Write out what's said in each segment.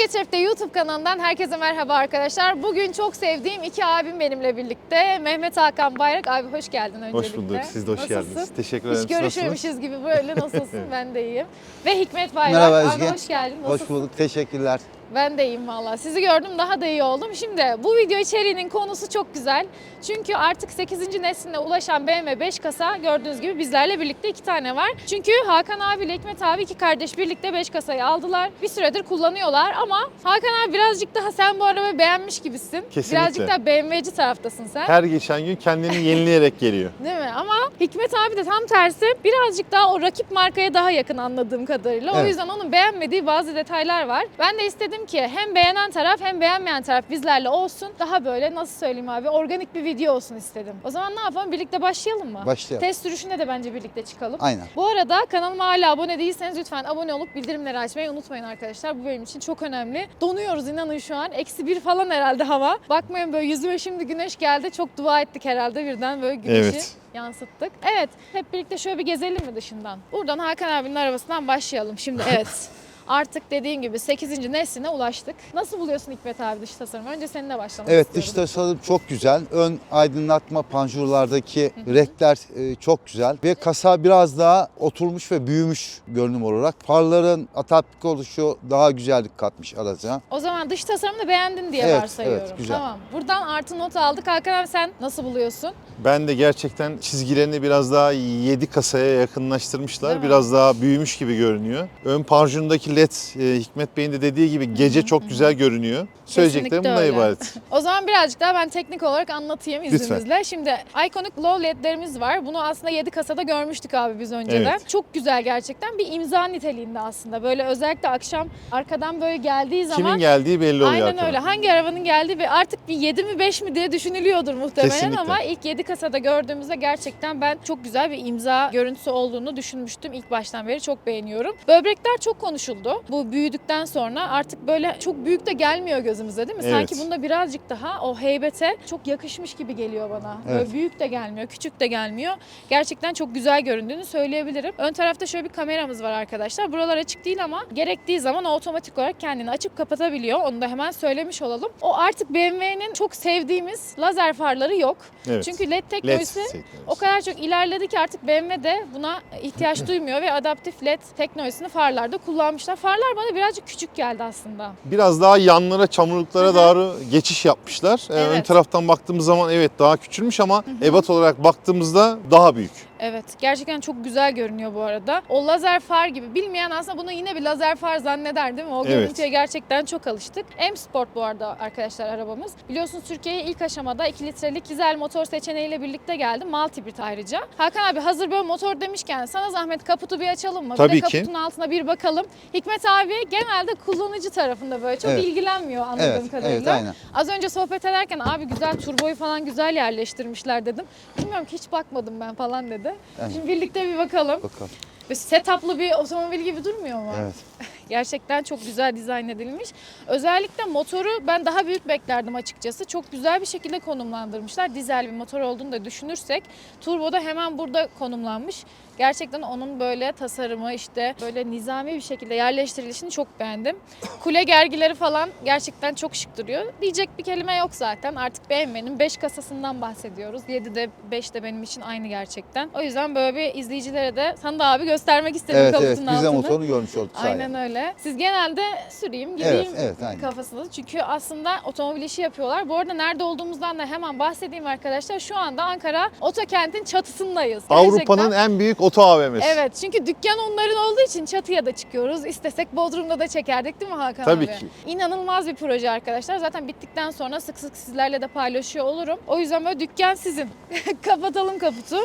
Getirip'te YouTube kanalından herkese merhaba arkadaşlar. Bugün çok sevdiğim iki abim benimle birlikte. Mehmet Hakan Bayrak. Abi hoş geldin öncelikle. Hoş bulduk. Siz de hoş Nasılsın? geldiniz. Teşekkür ederim. Hiç görüşmemişiz gibi böyle nasılsın? ben de iyiyim. Ve Hikmet Bayrak. Merhaba Abi Özge. hoş geldin. Nasılsın? Hoş bulduk. Teşekkürler. Ben de iyiyim valla. Sizi gördüm daha da iyi oldum. Şimdi bu video içeriğinin konusu çok güzel. Çünkü artık 8. nesline ulaşan BMW 5 kasa gördüğünüz gibi bizlerle birlikte iki tane var. Çünkü Hakan abi ile Hikmet abi iki kardeş birlikte 5 kasayı aldılar. Bir süredir kullanıyorlar ama Hakan abi birazcık daha sen bu arabayı beğenmiş gibisin. Kesinlikle. Birazcık daha BMW'ci taraftasın sen. Her geçen gün kendini yenileyerek geliyor. Değil mi? Ama Hikmet abi de tam tersi birazcık daha o rakip markaya daha yakın anladığım kadarıyla. O Evet. yüzden onun beğenmediği bazı detaylar var. Ben de istedim ki hem beğenen taraf hem beğenmeyen taraf bizlerle olsun. Daha böyle nasıl söyleyeyim abi organik bir video olsun istedim. O zaman ne yapalım? Birlikte başlayalım mı? Başlayalım. Test sürüşüne de bence birlikte çıkalım. Aynen. Bu arada kanalıma hala abone değilseniz lütfen abone olup bildirimleri açmayı unutmayın arkadaşlar. Bu benim için çok önemli. Donuyoruz inanın şu an. Eksi bir falan herhalde hava. Bakmayın böyle yüzüme şimdi güneş geldi. Çok dua ettik herhalde birden böyle güneşi Evet. yansıttık. Evet hep birlikte şöyle bir gezelim mi dışından? Buradan Hakan abinin arabasından başlayalım. Şimdi evet. Artık dediğin gibi 8. nesline ulaştık. Nasıl buluyorsun Hikmet abi dış tasarımı? Önce seninle başlamak Evet istiyorum. dış tasarım çok güzel. Ön aydınlatma panjurlardaki renkler e, çok güzel. Ve kasa biraz daha oturmuş ve büyümüş görünüm olarak. Farların atapik oluşu daha güzellik katmış araca. O zaman dış tasarımını beğendin diye Evet, varsayıyorum. evet, güzel. Tamam. Buradan artı not aldık. Hakan abi sen nasıl buluyorsun? Ben de gerçekten çizgilerini biraz daha 7 kasaya yakınlaştırmışlar. Değil mi? Biraz daha büyümüş gibi görünüyor. Ön parjundaki led e, Hikmet Bey'in de dediği gibi gece çok güzel görünüyor. Söyleyeceklerim bundan öyle. ibaret. O zaman birazcık daha ben teknik olarak anlatayım Lütfen. izninizle. Şimdi Iconic Low LED'lerimiz var. Bunu aslında 7 kasada görmüştük abi biz önceden. Evet. Çok güzel gerçekten. Bir imza niteliğinde aslında. Böyle özellikle akşam arkadan böyle geldiği zaman Kimin geldiği belli oluyor Aynen arkadan. öyle. Hangi arabanın geldiği ve artık bir 7 mi 5 mi diye düşünülüyordur muhtemelen Kesinlikle. ama ilk 7 kasada gördüğümüzde gerçekten ben çok güzel bir imza görüntüsü olduğunu düşünmüştüm. İlk baştan beri çok beğeniyorum. Böbrekler çok konuşuldu. Bu büyüdükten sonra artık böyle çok büyük de gelmiyor gözümüze değil mi? Evet. Sanki bunda birazcık daha o heybete çok yakışmış gibi geliyor bana. Böyle Evet. büyük de gelmiyor, küçük de gelmiyor. Gerçekten çok güzel göründüğünü söyleyebilirim. Ön tarafta şöyle bir kameramız var arkadaşlar. Buralar açık değil ama gerektiği zaman o otomatik olarak kendini açıp kapatabiliyor. Onu da hemen söylemiş olalım. O artık BMW'nin çok sevdiğimiz lazer farları yok. Evet. Çünkü LED LED teknolojisi teknolojisi. o kadar çok ilerledi ki artık BMW de buna ihtiyaç duymuyor ve adaptif LED teknolojisini farlarda kullanmışlar. Farlar bana birazcık küçük geldi aslında. Biraz daha yanlara, çamurluklara doğru geçiş yapmışlar. Ee, Ön Evet. taraftan baktığımız zaman evet daha küçülmüş ama ebat olarak baktığımızda daha büyük. Evet gerçekten çok güzel görünüyor bu arada. O lazer far gibi bilmeyen aslında bunu yine bir lazer far zanneder değil mi? O Evet. görüntüye gerçekten çok alıştık. M Sport bu arada arkadaşlar arabamız. Biliyorsunuz Türkiye'ye ilk aşamada 2 litrelik dizel motor seçeneğiyle birlikte geldi. Multibrit ayrıca. Hakan abi hazır böyle motor demişken sana zahmet kaputu bir açalım mı? bir Tabii de ki. kaputun altına bir bakalım. Hikmet abi genelde kullanıcı tarafında böyle çok Evet. ilgilenmiyor anladığım Evet, kadarıyla. evet aynen. Az önce sohbet ederken abi güzel turboyu falan güzel yerleştirmişler dedim. Bilmiyorum ki hiç bakmadım ben falan dedi. Aynen. Şimdi birlikte bir bakalım. Bakalım. Ve setuplı bir otomobil gibi durmuyor mu? Evet. Gerçekten çok güzel dizayn edilmiş. Özellikle motoru ben daha büyük beklerdim açıkçası. Çok güzel bir şekilde konumlandırmışlar. Dizel bir motor olduğunu da düşünürsek turbo da hemen burada konumlanmış. Gerçekten onun böyle tasarımı işte böyle nizami bir şekilde yerleştirilişini çok beğendim. Kule gergileri falan gerçekten çok şık duruyor. Diyecek bir kelime yok zaten. Artık BMW'nin 5 kasasından bahsediyoruz. 7 de 5 de benim için aynı gerçekten. O yüzden böyle bir izleyicilere de sana da abi göstermek istedim Evet evet. De altını. motorunu görmüş olduk. Aynen öyle. Siz genelde süreyim, gideyim Evet, evet, aynen. kafasında. Çünkü aslında otomobil işi yapıyorlar. Bu arada nerede olduğumuzdan da hemen bahsedeyim arkadaşlar. Şu anda Ankara Otokent'in çatısındayız. Avrupa'nın en büyük oto AVM'si. Evet çünkü dükkan onların olduğu için çatıya da çıkıyoruz. İstesek Bodrum'da da çekerdik değil mi Hakan Tabii abi? ki. İnanılmaz bir proje arkadaşlar. Zaten bittikten sonra sık sık sizlerle de paylaşıyor olurum. O yüzden böyle dükkan sizin. Kapatalım kaputu.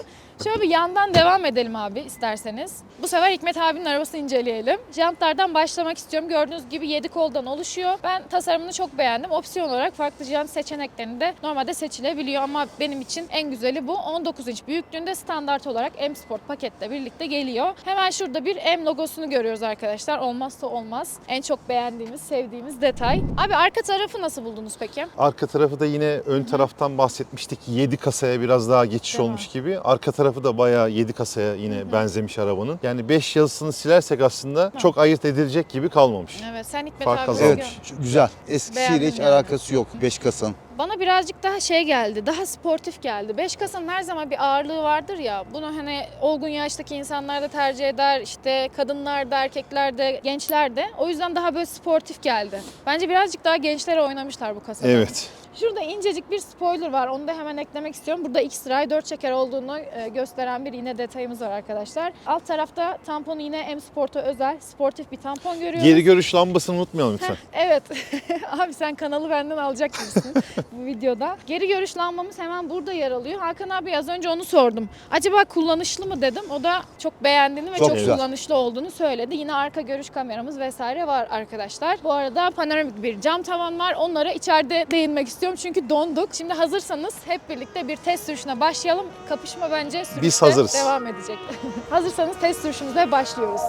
Şöyle bir yandan devam edelim abi isterseniz. Bu sefer Hikmet abinin arabasını inceleyelim. Jantlardan başlamak istiyorum. Gördüğünüz gibi 7 koldan oluşuyor. Ben tasarımını çok beğendim. Opsiyon olarak farklı jant seçeneklerini de normalde seçilebiliyor ama benim için en güzeli bu. 19 inç büyüklüğünde standart olarak M Sport paketle birlikte geliyor. Hemen şurada bir M logosunu görüyoruz arkadaşlar. Olmazsa olmaz. En çok beğendiğimiz, sevdiğimiz detay. Abi arka tarafı nasıl buldunuz peki? Arka tarafı da yine ön taraftan bahsetmiştik. 7 kasaya biraz daha geçiş Değil mi? olmuş gibi. Arka tarafı tarafı da bayağı 7 kasaya yine benzemiş arabanın. Yani 5 yazısını silersek aslında çok ayırt edilecek gibi kalmamış. Evet sen Hikmet Fark abi kazanmış. Evet güzel. Eskisiyle Beğendim hiç yani. alakası yok 5 kasanın. Bana birazcık daha şey geldi, daha sportif geldi. 5 kasanın her zaman bir ağırlığı vardır ya. Bunu hani olgun yaştaki insanlar da tercih eder. işte kadınlar da, erkekler de, gençler de. O yüzden daha böyle sportif geldi. Bence birazcık daha gençlere oynamışlar bu kasada. Evet. Şurada incecik bir spoiler var. Onu da hemen eklemek istiyorum. Burada X-Ray 4 çeker olduğunu e, gösteren bir yine detayımız var arkadaşlar. Alt tarafta tamponu yine M Sport'a özel sportif bir tampon görüyoruz. Geri görüş lambasını unutmayalım lütfen. Evet. Abi sen kanalı benden alacak gibisin bu videoda. Geri görüş lambamız hemen burada yer alıyor. Hakan abi az önce onu sordum. Acaba kullanışlı mı dedim. O da çok beğendiğini ve Çok çok, güzel. kullanışlı olduğunu söyledi. Yine arka görüş kameramız vesaire var arkadaşlar. Bu arada panoramik bir cam tavan var. Onlara içeride değinmek istiyorum çünkü donduk. Şimdi hazırsanız hep birlikte bir test sürüşüne başlayalım. Kapışma bence sürüşte Biz hazırız. devam edecek. Hazırsanız test sürüşümüze başlıyoruz.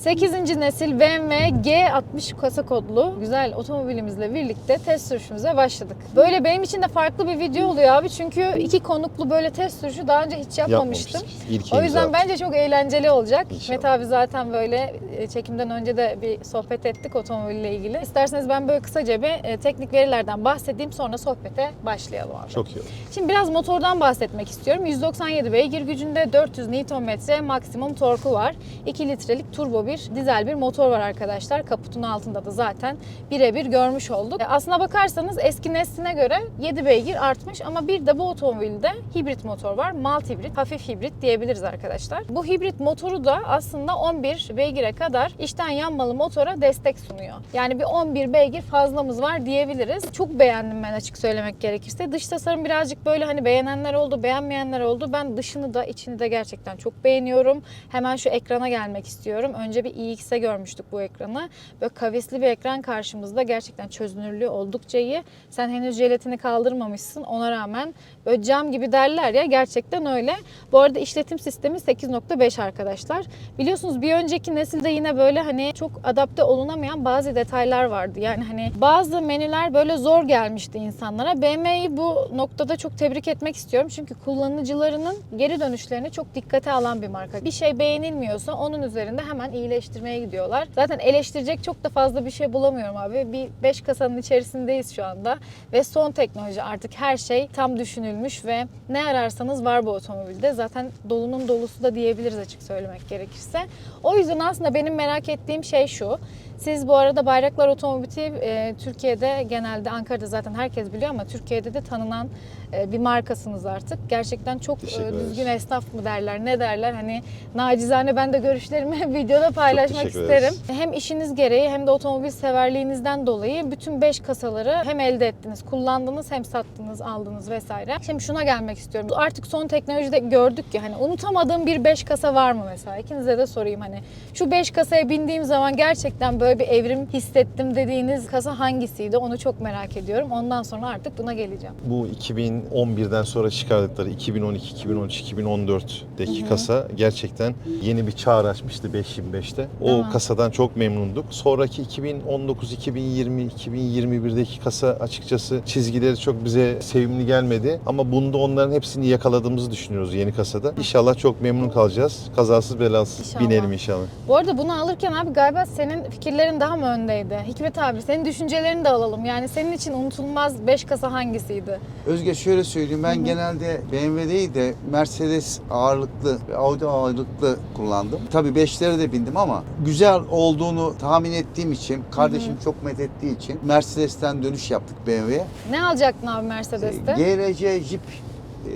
Sekizinci nesil BMW G60 kasa kodlu güzel otomobilimizle birlikte test sürüşümüze başladık. Böyle benim için de farklı bir video oluyor abi çünkü iki konuklu böyle test sürüşü daha önce hiç yapmamıştım. İlk O yüzden imza. bence çok eğlenceli olacak. İnşallah. Hikmet abi zaten böyle e, çekimden önce de bir sohbet ettik otomobille ilgili. İsterseniz ben böyle kısaca bir e, teknik verilerden bahsedeyim sonra sohbete başlayalım abi. Çok iyi olur. Şimdi biraz motordan bahsetmek istiyorum. 197 beygir gücünde 400 Nm maksimum torku var. 2 litrelik turbo bir dizel bir motor var arkadaşlar. Kaputun altında da zaten birebir görmüş olduk. E, Aslına bakarsanız eski nesline göre 7 beygir artmış ama bir de bu otomobilde hibrit motor var. Malt hibrit, hafif hibrit diyebiliriz arkadaşlar. Bu hibrit motoru da aslında 11 beygire kadar içten yanmalı motora destek sunuyor. Yani bir 11 beygir fazlamız var diyebiliriz. Çok beğendim ben açık söylemek gerekirse. Dış tasarım birazcık böyle hani beğenenler oldu, beğenmeyenler oldu. Ben dışını da içini de gerçekten çok beğeniyorum. Hemen şu ekrana gelmek istiyorum. Önce bir iX'e görmüştük bu ekranı. Böyle kavisli bir ekran karşımızda. Gerçekten çözünürlüğü oldukça iyi. Sen henüz jelatini kaldırmamışsın. Ona rağmen böyle cam gibi derler ya gerçekten öyle. Bu arada işletim sistemi 8.5 arkadaşlar. Biliyorsunuz bir önceki nesilde yine böyle hani çok adapte olunamayan bazı detaylar vardı. Yani hani bazı menüler böyle zor gelmişti insanlara. BMW'yi bu noktada çok tebrik etmek istiyorum. Çünkü kullanıcılarının geri dönüşlerini çok dikkate alan bir marka. Bir şey beğenilmiyorsa onun üzerinde hemen iyileştirmeye gidiyorlar. Zaten eleştirecek çok da fazla bir şey bulamıyorum abi. Bir 5 kasanın içerisindeyiz şu anda ve son teknoloji artık her şey tam düşünülmüş ve ne ararsanız var bu otomobilde. Zaten dolunun dolusu da diyebiliriz açık söylemek gerekirse. O yüzden aslında benim merak ettiğim şey şu. Siz bu arada Bayraklar Otomotiv e, Türkiye'de genelde Ankara'da zaten herkes biliyor ama Türkiye'de de tanınan e, bir markasınız artık. Gerçekten çok e, düzgün esnaf mı derler ne derler hani nacizane ben de görüşlerimi videoda paylaşmak isterim. Hem işiniz gereği hem de otomobil severliğinizden dolayı bütün 5 kasaları hem elde ettiniz, kullandınız hem sattınız, aldınız vesaire. Şimdi şuna gelmek istiyorum. Artık son teknolojide gördük ki hani unutamadığım bir 5 kasa var mı mesela? İkinize de sorayım hani şu 5 kasaya bindiğim zaman gerçekten böyle bir evrim hissettim dediğiniz kasa hangisiydi? Onu çok merak ediyorum. Ondan sonra artık buna geleceğim. Bu 2011'den sonra çıkardıkları 2012, 2013, 2014'teki kasa gerçekten yeni bir çağ açmıştı 525'te. O Değil mi? kasadan çok memnunduk. Sonraki 2019, 2020, 2021'deki kasa açıkçası çizgileri çok bize sevimli gelmedi. Ama bunda onların hepsini yakaladığımızı düşünüyoruz yeni kasada. İnşallah çok memnun kalacağız. Kazasız belasız İnşallah. binelim inşallah. Bu arada bunu alırken abi galiba senin fikirlerin daha mı öndeydi? Hikmet abi senin düşüncelerini de alalım. Yani senin için unutulmaz 5 kasa hangisiydi? Özge şöyle söyleyeyim ben genelde BMW değil de Mercedes ağırlıklı ve Audi ağırlıklı kullandım. Tabii 5'lere de bindim ama güzel olduğunu tahmin ettiğim için, kardeşim çok methettiği için Mercedes'ten dönüş yaptık BMW'ye. Ne alacaktın abi Mercedes'te? GRC Jeep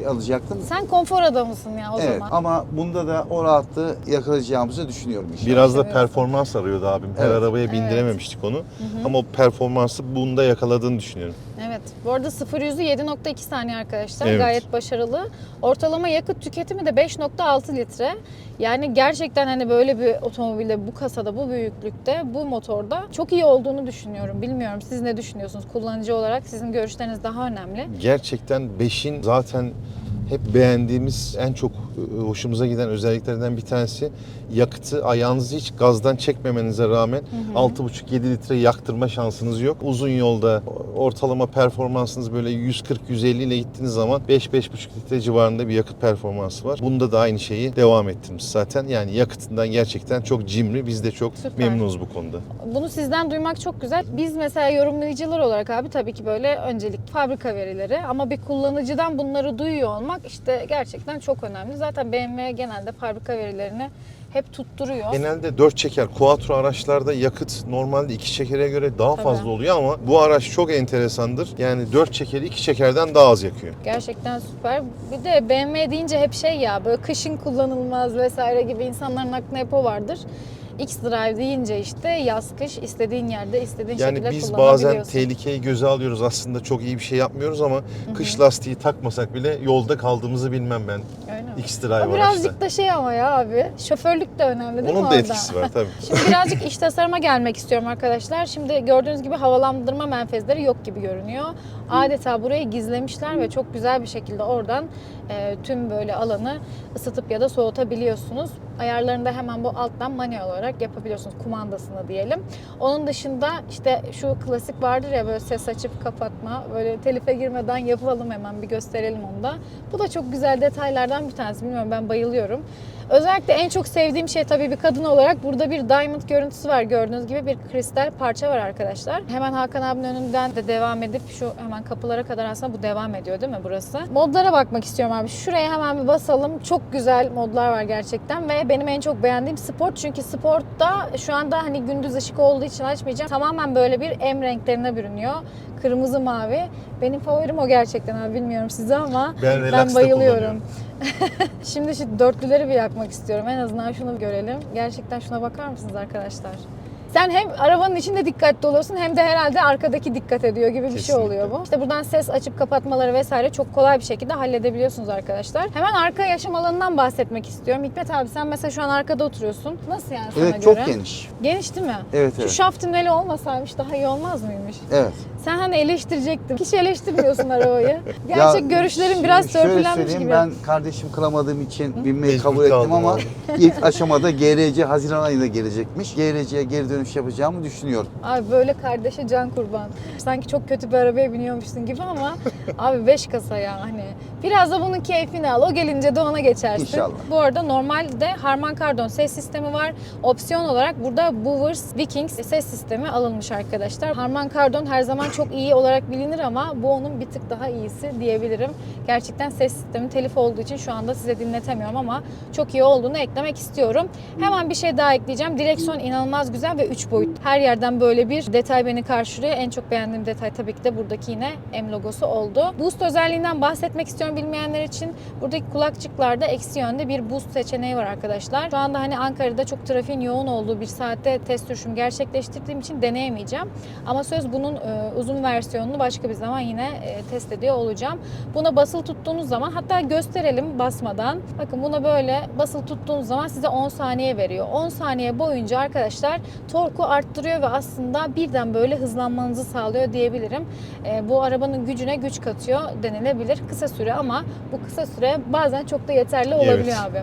alacaktım. Sen konfor adamısın ya o evet zaman. ama bunda da o rahatlığı yakalayacağımızı düşünüyorum inşallah. Biraz da performans arıyordu abim. Her Evet. arabaya bindirememiştik onu. Ama o performansı bunda yakaladığını düşünüyorum. Evet Bu arada 0 yüzü 7.2 saniye arkadaşlar. Evet. Gayet başarılı. Ortalama yakıt tüketimi de 5.6 litre. Yani gerçekten hani böyle bir otomobilde bu kasada bu büyüklükte bu motorda çok iyi olduğunu düşünüyorum. Bilmiyorum siz ne düşünüyorsunuz kullanıcı olarak sizin görüşleriniz daha önemli. Gerçekten 5'in zaten hep beğendiğimiz en çok e, hoşumuza giden özelliklerden bir tanesi yakıtı ayağınızı hiç gazdan çekmemenize rağmen 6,5-7 litre yaktırma şansınız yok. Uzun yolda ortalama performansınız böyle 140-150 ile gittiğiniz zaman 5-5,5 litre civarında bir yakıt performansı var. Bunda da aynı şeyi devam ettirmiş zaten. Yani yakıtından gerçekten çok cimri. Biz de çok Süper. memnunuz bu konuda. Bunu sizden duymak çok güzel. Biz mesela yorumlayıcılar olarak abi tabii ki böyle öncelik fabrika verileri ama bir kullanıcıdan bunları duyuyor olmak işte gerçekten çok önemli. Zaten BMW genelde fabrika verilerini hep tutturuyor. Genelde 4 çeker Quattro araçlarda yakıt normalde 2 çekere göre daha Tabii. fazla oluyor ama bu araç çok enteresandır. Yani 4 çekeri 2 çekerden daha az yakıyor. Gerçekten süper. Bir de BMW deyince hep şey ya böyle kışın kullanılmaz vesaire gibi insanların aklına hep o vardır. X-Drive deyince işte yaz kış istediğin yerde istediğin Yani şekilde biz bazen tehlikeyi göze alıyoruz. Aslında çok iyi bir şey yapmıyoruz ama kış lastiği takmasak bile yolda kaldığımızı bilmem ben. Öyle? X-Drive araçta. birazcık da şey ama ya abi şoförlük de önemli değil mi Onun da orada? etkisi var tabii. Şimdi birazcık iç tasarıma gelmek istiyorum arkadaşlar. Şimdi gördüğünüz gibi havalandırma menfezleri yok gibi görünüyor. Adeta burayı gizlemişler ve çok güzel bir şekilde oradan e, tüm böyle alanı ısıtıp ya da soğutabiliyorsunuz. Ayarlarını da hemen bu alttan manuel olarak yapabiliyorsunuz kumandasını diyelim. Onun dışında işte şu klasik vardır ya böyle ses açıp kapatma. Böyle telife girmeden yapalım hemen bir gösterelim onu da. Bu da çok güzel detaylardan bir tanesi. Bilmiyorum ben bayılıyorum. Özellikle en çok sevdiğim şey tabii bir kadın olarak burada bir diamond görüntüsü var. Gördüğünüz gibi bir kristal parça var arkadaşlar. Hemen Hakan abinin önünden de devam edip şu hemen kapılara kadar aslında bu devam ediyor değil mi burası? Modlara bakmak istiyorum abi. Şuraya hemen bir basalım. Çok güzel modlar var gerçekten ve benim en çok beğendiğim sport. Çünkü sportta şu anda hani gündüz ışık olduğu için açmayacağım. Tamamen böyle bir M renklerine bürünüyor. Kırmızı mavi. Benim favorim o gerçekten abi bilmiyorum size ama Ben ben bayılıyorum. Şimdi şu dörtlüleri bir yakmak istiyorum. En azından şunu görelim. Gerçekten şuna bakar mısınız arkadaşlar? Sen hem arabanın içinde dikkatli oluyorsun hem de herhalde arkadaki dikkat ediyor gibi bir şey oluyor bu. İşte buradan ses açıp kapatmaları vesaire çok kolay bir şekilde halledebiliyorsunuz arkadaşlar. Hemen arka yaşam alanından bahsetmek istiyorum. Hikmet abi sen mesela şu an arkada oturuyorsun. Nasıl yani sana Evet göre? çok geniş. Geniş değil mi? Evet Şu evet. şaft tüneli olmasaymış daha iyi olmaz mıymış? Evet. Sen hani eleştirecektin. Hiç eleştirmiyorsun arabayı. Gerçek Ya, görüşlerin biraz şöyle törpülenmiş söyleyeyim, gibi. Ben kardeşim kılamadığım için binmeyi kabul ettim ama ilk aşamada GRC Haziran ayında gelecekmiş. GRC'ye geri dönüş yapacağımı düşünüyorum. Abi böyle kardeşe can kurban. Sanki çok kötü bir arabaya biniyormuşsun gibi ama abi 5 kasa ya hani. Biraz da bunun keyfini al. O gelince de ona geçersin. İnşallah. Bu arada normalde Harman Kardon ses sistemi var. Opsiyon olarak burada Bowers Vikings ses sistemi alınmış arkadaşlar. Harman Kardon her zaman çok iyi olarak bilinir ama bu onun bir tık daha iyisi diyebilirim. Gerçekten ses sistemi telif olduğu için şu anda size dinletemiyorum ama çok iyi olduğunu eklemek istiyorum. Hemen bir şey daha ekleyeceğim. Direksiyon inanılmaz güzel ve 3 boyut. Her yerden böyle bir detay beni karşılıyor. En çok beğendiğim detay tabii ki de buradaki yine M logosu oldu. Boost özelliğinden bahsetmek istiyorum bilmeyenler için. Buradaki kulakçıklarda eksi yönde bir boost seçeneği var arkadaşlar. Şu anda hani Ankara'da çok trafiğin yoğun olduğu bir saatte test sürüşümü gerçekleştirdiğim için deneyemeyeceğim. Ama söz bunun e, uzun versiyonunu başka bir zaman yine e, test ediyor olacağım. Buna basılı tuttuğunuz zaman hatta gösterelim basmadan. Bakın buna böyle basılı tuttuğunuz zaman size 10 saniye veriyor. 10 saniye boyunca arkadaşlar torku arttırıyor ve aslında birden böyle hızlanmanızı sağlıyor diyebilirim. E, bu arabanın gücüne güç katıyor denilebilir. Kısa süre ama bu kısa süre bazen çok da yeterli olabiliyor abi.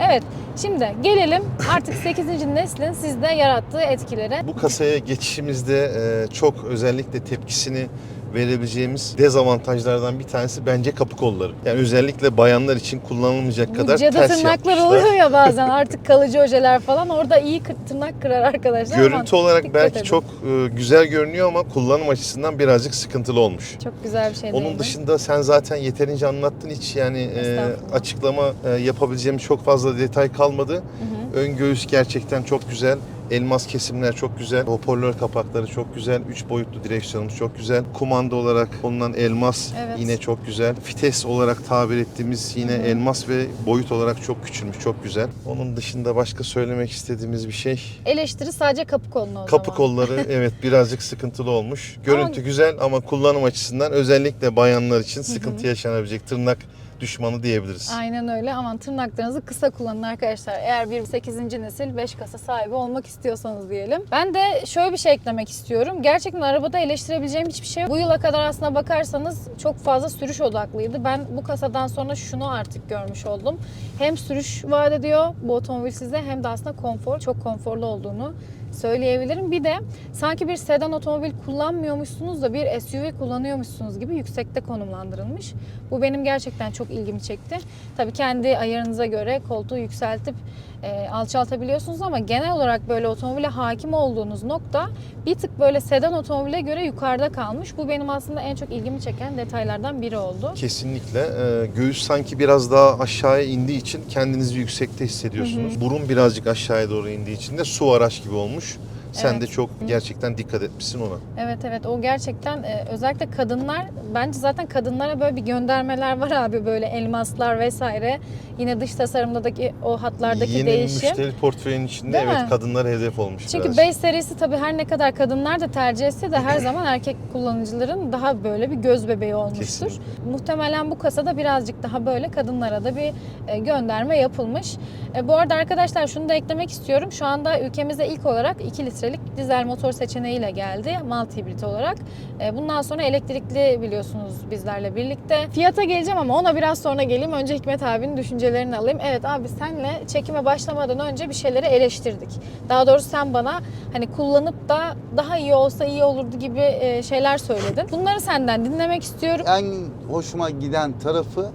Evet şimdi gelelim artık 8. neslin sizde yarattığı etkilere. Bu kasaya geçişimizde e, çok özellikle tepkisini verebileceğimiz dezavantajlardan bir tanesi bence kapı kolları. Yani özellikle bayanlar için kullanılmayacak kadar cadı ters tırnaklar yapmışlar. oluyor ya bazen artık kalıcı ojeler falan orada iyi tırnak kırar arkadaşlar. Görüntü olarak dikkat belki edin. çok e, güzel görünüyor ama kullanım açısından birazcık sıkıntılı olmuş. çok güzel bir şey Onun değildi. dışında sen zaten yeterince anlattın hiç yani e, açıklama e, yapabileceğimiz çok fazla detay kalmadı. Hı hı. Ön göğüs gerçekten çok güzel. Elmas kesimler çok güzel. Hoparlör kapakları çok güzel. 3 boyutlu direksiyonumuz çok güzel. Kumanda olarak bulunan elmas Evet. yine çok güzel. Vites olarak tabir ettiğimiz yine elmas ve boyut olarak çok küçülmüş. Çok güzel. Onun dışında başka söylemek istediğimiz bir şey. Eleştiri sadece kapı koluna o Kapı zaman. kolları evet birazcık sıkıntılı olmuş. Görüntü güzel ama kullanım açısından özellikle bayanlar için sıkıntı yaşanabilecek tırnak düşmanı diyebiliriz. Aynen öyle. Aman tırnaklarınızı kısa kullanın arkadaşlar. Eğer bir 8. nesil 5 kasa sahibi olmak istiyorsanız diyelim. Ben de şöyle bir şey eklemek istiyorum. Gerçekten arabada eleştirebileceğim hiçbir şey yok. Bu yıla kadar aslına bakarsanız çok fazla sürüş odaklıydı. Ben bu kasadan sonra şunu artık görmüş oldum. Hem sürüş vaat ediyor bu otomobil size hem de aslında konfor, çok konforlu olduğunu söyleyebilirim. Bir de sanki bir sedan otomobil kullanmıyormuşsunuz da bir SUV kullanıyormuşsunuz gibi yüksekte konumlandırılmış. Bu benim gerçekten çok ilgimi çekti. Tabii kendi ayarınıza göre koltuğu yükseltip e, alçaltabiliyorsunuz ama genel olarak böyle otomobile hakim olduğunuz nokta bir tık böyle sedan otomobile göre yukarıda kalmış. Bu benim aslında en çok ilgimi çeken detaylardan biri oldu. Kesinlikle. Ee, göğüs sanki biraz daha aşağıya indiği için kendinizi yüksekte hissediyorsunuz. Burun birazcık aşağıya doğru indiği için de su araç gibi olmuş. Sen Evet. de çok gerçekten dikkat etmişsin ona. Evet evet o gerçekten e, özellikle kadınlar bence zaten kadınlara böyle bir göndermeler var abi böyle elmaslar vesaire. Yine dış tasarımdaki o hatlardaki Yeni değişim. müşteri portföyünün içinde Değil evet mi? kadınlara hedef olmuş Çünkü biraz. base serisi tabii her ne kadar kadınlar da tercih etse de her zaman erkek kullanıcıların daha böyle bir göz bebeği olmuştur. Kesinlikle. Muhtemelen bu kasada birazcık daha böyle kadınlara da bir e, gönderme yapılmış. E, bu arada arkadaşlar şunu da eklemek istiyorum. Şu anda ülkemize ilk olarak 2 litrelik dizel motor seçeneğiyle geldi. Multi hibrit olarak. E, bundan sonra elektrikli biliyorsunuz bizlerle birlikte. Fiyata geleceğim ama ona biraz sonra geleyim. Önce Hikmet abinin düşüncelerini alayım. Evet abi senle çekime başlamadan önce bir şeyleri eleştirdik. Daha doğrusu sen bana hani kullanıp da daha iyi olsa iyi olurdu gibi e, şeyler söyledin. Bunları senden dinlemek istiyorum. En hoşuma giden tarafı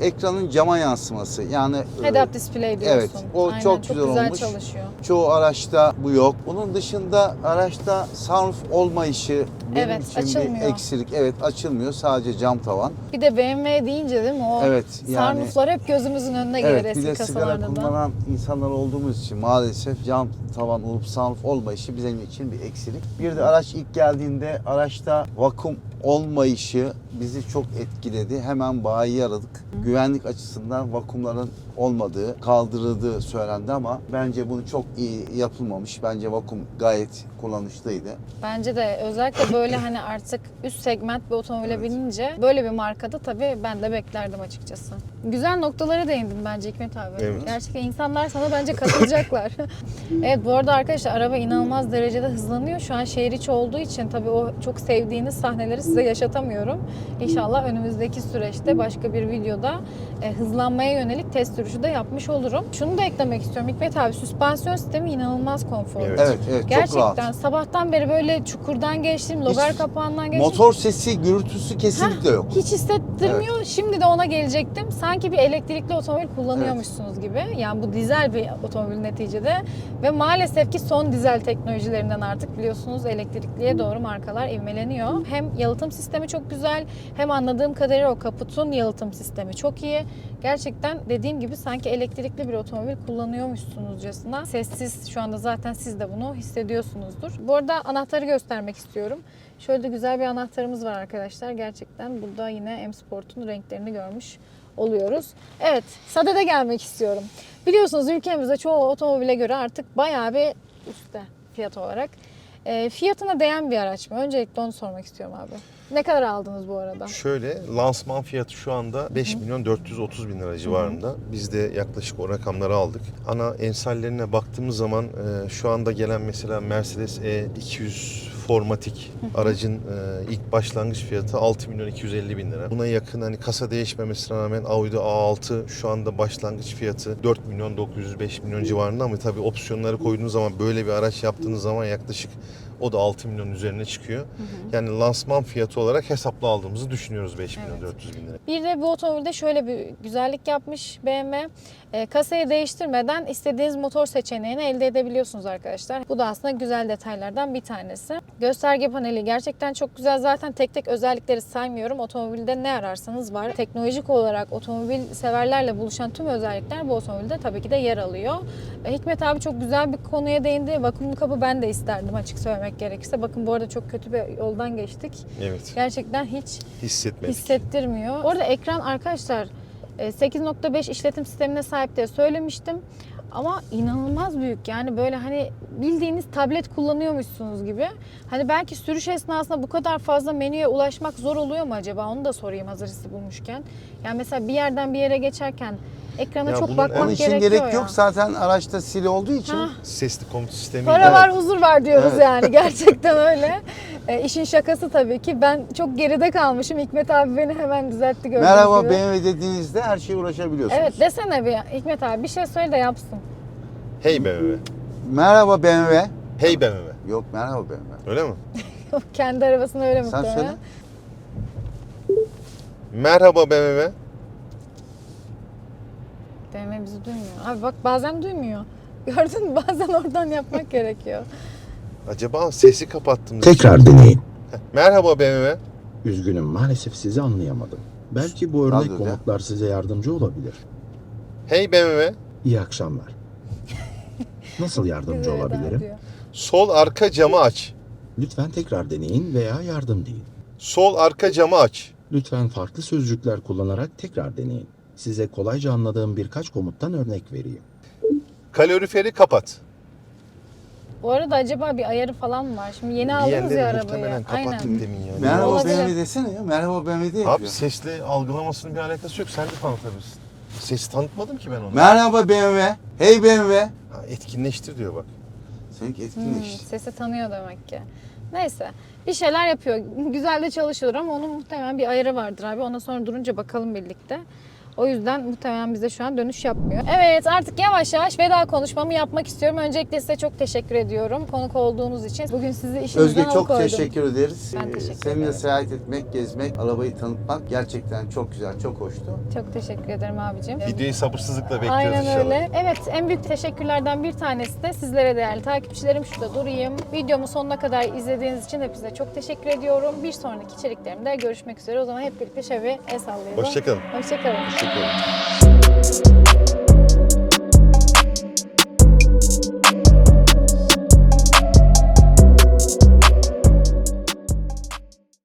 e, ekranın cama yansıması. Yani e, Head up display diyorsun. Evet, o Aynen, çok güzel olmuş. çalışıyor. çoğu araçta bu yok. Bunun dışında araçta sunroof olmayışı benim Evet, için açılmıyor. bir eksilik. Evet açılmıyor. Sadece cam tavan. Bir de BMW deyince değil mi o Evet yani sunrooflar hep gözümüzün önüne gelir Evet bir eski de sigara kasalarda da. kullanan insanlar olduğumuz için maalesef cam tavan olup sunroof olmayışı bizim için bir eksilik. Bir de araç ilk geldiğinde araçta vakum olmayışı bizi çok etkiledi. Hemen bayi aradık. Güvenlik açısından vakumların olmadığı, kaldırıldığı söylendi ama bence bunu çok iyi yapılmamış. Bence vakum gayet kullanışlıydı. Bence de özellikle böyle hani artık üst segment bir otomobile Evet. binince böyle bir markada tabii ben de beklerdim açıkçası. Güzel noktalara değindin bence Hikmet abi. Evet. Gerçekten insanlar sana bence katılacaklar. evet bu arada arkadaşlar araba inanılmaz derecede hızlanıyor. Şu an şehir içi olduğu için tabii o çok sevdiğiniz sahneleri size yaşatamıyorum. İnşallah önümüzdeki süreçte başka bir videoda e, hızlanmaya yönelik test sürüşü de yapmış olurum. Şunu da eklemek istiyorum Hikmet abi süspansiyon sistemi inanılmaz konforlu. Evet. Evet, evet çok Gerçekten rahat. sabahtan beri böyle çukurdan geçtim, logar Hiç kapağından geçtim. Motor sesi, gürültüsü kesinlikle yok. Hiç hissettirmiyor. Şimdi de ona gelecektim. Sanki bir elektrikli otomobil kullanıyormuşsunuz gibi. Yani bu dizel bir otomobil neticede. Ve maalesef ki son dizel teknolojilerinden artık biliyorsunuz elektrikliye doğru markalar ivmeleniyor. Hem yalıtım sistemi çok güzel hem anladığım kadarıyla o kaputun yalıtım sistemi çok iyi. Gerçekten dediğim gibi sanki elektrikli bir otomobil kullanıyormuşsunuzcasına. Sessiz şu anda zaten siz de bunu hissediyorsunuzdur. Bu arada anahtarı göstermek istiyorum. Şöyle de güzel bir anahtarımız var arkadaşlar. Gerçekten burada yine M Sport'un renklerini görmüş oluyoruz. Evet, Sade'de gelmek istiyorum. Biliyorsunuz ülkemizde çoğu otomobile göre artık bayağı bir üstte fiyat olarak. E, fiyatına değen bir araç mı? Öncelikle onu sormak istiyorum abi. Ne kadar aldınız bu arada? Şöyle lansman fiyatı şu anda 5 milyon 430 bin lira civarında. Biz de yaklaşık o rakamları aldık. Ana emsallerine baktığımız zaman e, şu anda gelen mesela Mercedes E200 formatik aracın e, ilk başlangıç fiyatı 6 milyon 250 bin lira. Buna yakın hani kasa değişmemesine rağmen Audi A6 şu anda başlangıç fiyatı 4 milyon 905 milyon civarında ama tabii opsiyonları koyduğunuz zaman böyle bir araç yaptığınız zaman yaklaşık O da 6 milyon üzerine çıkıyor. Yani lansman fiyatı olarak hesaplı aldığımızı düşünüyoruz 5 milyon Evet. 400 bin lira. Bir de bu otomobilde şöyle bir güzellik yapmış BMW. E, kasayı değiştirmeden istediğiniz motor seçeneğini elde edebiliyorsunuz arkadaşlar. Bu da aslında güzel detaylardan bir tanesi. Gösterge paneli gerçekten çok güzel. Zaten tek tek özellikleri saymıyorum. Otomobilde ne ararsanız var. Teknolojik olarak otomobil severlerle buluşan tüm özellikler bu otomobilde tabii ki de yer alıyor. E, Hikmet abi çok güzel bir konuya değindi. Vakumlu kapı ben de isterdim açık söylemek gerekirse. Bakın bu arada çok kötü bir yoldan geçtik. Evet. Gerçekten hiç Hissetmedik. hissettirmiyor. Orada ekran arkadaşlar e, 8.5 işletim sistemine sahip diye söylemiştim. Ama inanılmaz büyük yani böyle hani bildiğiniz tablet kullanıyormuşsunuz gibi. Hani belki sürüş esnasında bu kadar fazla menüye ulaşmak zor oluyor mu acaba? Onu da sorayım hazır hissi bulmuşken. Yani mesela bir yerden bir yere geçerken ekrana Ya çok bunun- bakmak Onun için gerekiyor gerek ya. yok. Zaten araçta sil olduğu için. Hah. Sesli komut sistemi. Para var huzur var diyoruz Evet. yani gerçekten öyle. E, işin şakası tabii ki ben çok geride kalmışım. Hikmet abi beni hemen düzeltti gördüğünüz Merhaba gibi. BMW dediğinizde her şeye ulaşabiliyorsunuz. Evet desene bir Hikmet abi bir şey söyle de yapsın. Hey BMW. Merhaba BMW. Hey BMW. Yok merhaba BMW. Öyle mi? Kendi arabasını öyle Sen muhtemelen. söyle. Merhaba BMW. BMW bizi duymuyor. Abi bak bazen duymuyor. Gördün mü bazen oradan yapmak gerekiyor. Acaba sesi kapattım. Tekrar deneyin. Merhaba BMW. Üzgünüm maalesef sizi anlayamadım. Belki bu örnek Radyoda. komutlar size yardımcı olabilir. Hey BMW. İyi akşamlar. Nasıl yardımcı Güzel olabilirim? diyor. Sol arka camı aç. Lütfen tekrar deneyin veya yardım deyin. Sol arka camı aç. Lütfen farklı sözcükler kullanarak tekrar deneyin. Size kolayca anladığım birkaç komuttan örnek vereyim. Kaloriferi kapat. Bu arada acaba bir ayarı falan mı var? Şimdi yeni Bir aldınız ya arabayı. Aynen. demin yani. Merhaba Olabilir. BMW desene ya. Merhaba BMW diye Abi yapıyor. sesle algılamasının bir alakası yok. Sen de tanıtabilirsin. Sesi tanıtmadım ki ben onu. Merhaba BMW. Hey BMW. Ha, etkinleştir diyor bak. Seninki Hmm, etkinleşti. sesi tanıyor demek ki. Neyse. Bir şeyler yapıyor. Güzel de çalışıyor ama onun muhtemelen bir ayarı vardır abi. Ondan sonra durunca bakalım birlikte. O yüzden muhtemelen bize şu an dönüş yapmıyor. Evet artık yavaş yavaş veda konuşmamı yapmak istiyorum. Öncelikle size çok teşekkür ediyorum konuk olduğunuz için. Bugün sizi işinizden Özge çok alıkoydum. teşekkür ederiz. Ben Ee, teşekkür Seninle ederim. seyahat etmek, gezmek, arabayı tanıtmak gerçekten çok güzel, çok hoştu. Çok teşekkür ederim abicim. Videoyu sabırsızlıkla bekliyoruz Aynen inşallah. öyle. Evet en büyük teşekkürlerden bir tanesi de sizlere değerli takipçilerim. Şurada durayım. Videomu sonuna kadar izlediğiniz için hepinize çok teşekkür ediyorum. Bir sonraki içeriklerimde görüşmek üzere. O zaman hep birlikte şöyle bir el sallayalım. Hoşçakalın. Hoşçakalın. Hoşçakalın. Michael.